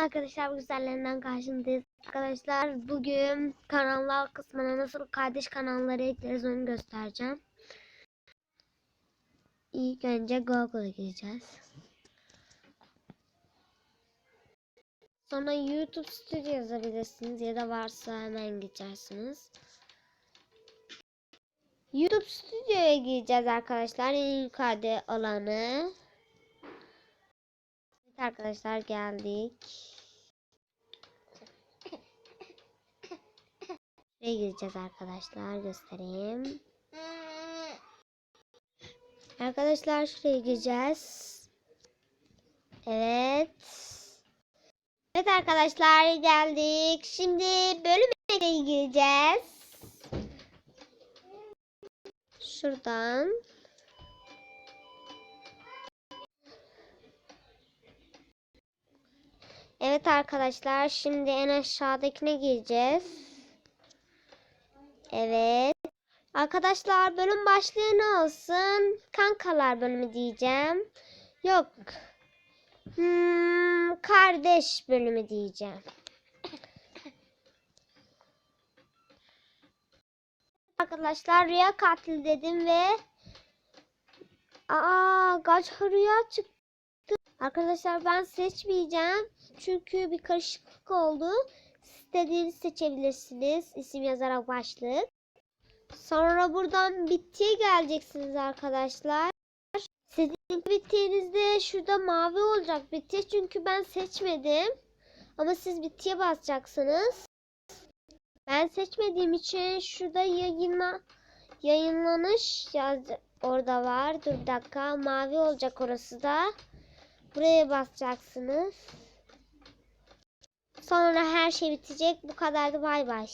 arkadaşlar güzellerinden karşınızdayız. Arkadaşlar bugün kanallar kısmına nasıl kardeş kanalları ekleriz onu göstereceğim. İlk önce Google'a gireceğiz. Sonra YouTube Studio yazabilirsiniz ya da varsa hemen geçersiniz. YouTube Studio'ya gireceğiz arkadaşlar. En yukarıda olanı. Arkadaşlar geldik. Şuraya gireceğiz arkadaşlar. Göstereyim. Arkadaşlar şuraya gireceğiz. Evet. Evet arkadaşlar geldik. Şimdi bölüme gireceğiz. Şuradan. Evet arkadaşlar şimdi en aşağıdakine gireceğiz. Evet. Arkadaşlar bölüm başlığı ne olsun? Kankalar bölümü diyeceğim. Yok. Hmm, kardeş bölümü diyeceğim. Arkadaşlar rüya katil dedim ve Aa kaç rüya çıktı. Arkadaşlar ben seçmeyeceğim. Çünkü bir karışıklık oldu. İstediğinizi seçebilirsiniz. İsim yazarak başlık. Sonra buradan bittiye geleceksiniz arkadaşlar. Sizin bittiğinizde şurada mavi olacak bitti çünkü ben seçmedim. Ama siz bittiye basacaksınız. Ben seçmediğim için şurada yayınla yayınlanış yaz orada var. Dur bir dakika mavi olacak orası da. Buraya basacaksınız. Sonra her şey bitecek. Bu kadardı. Bay bay.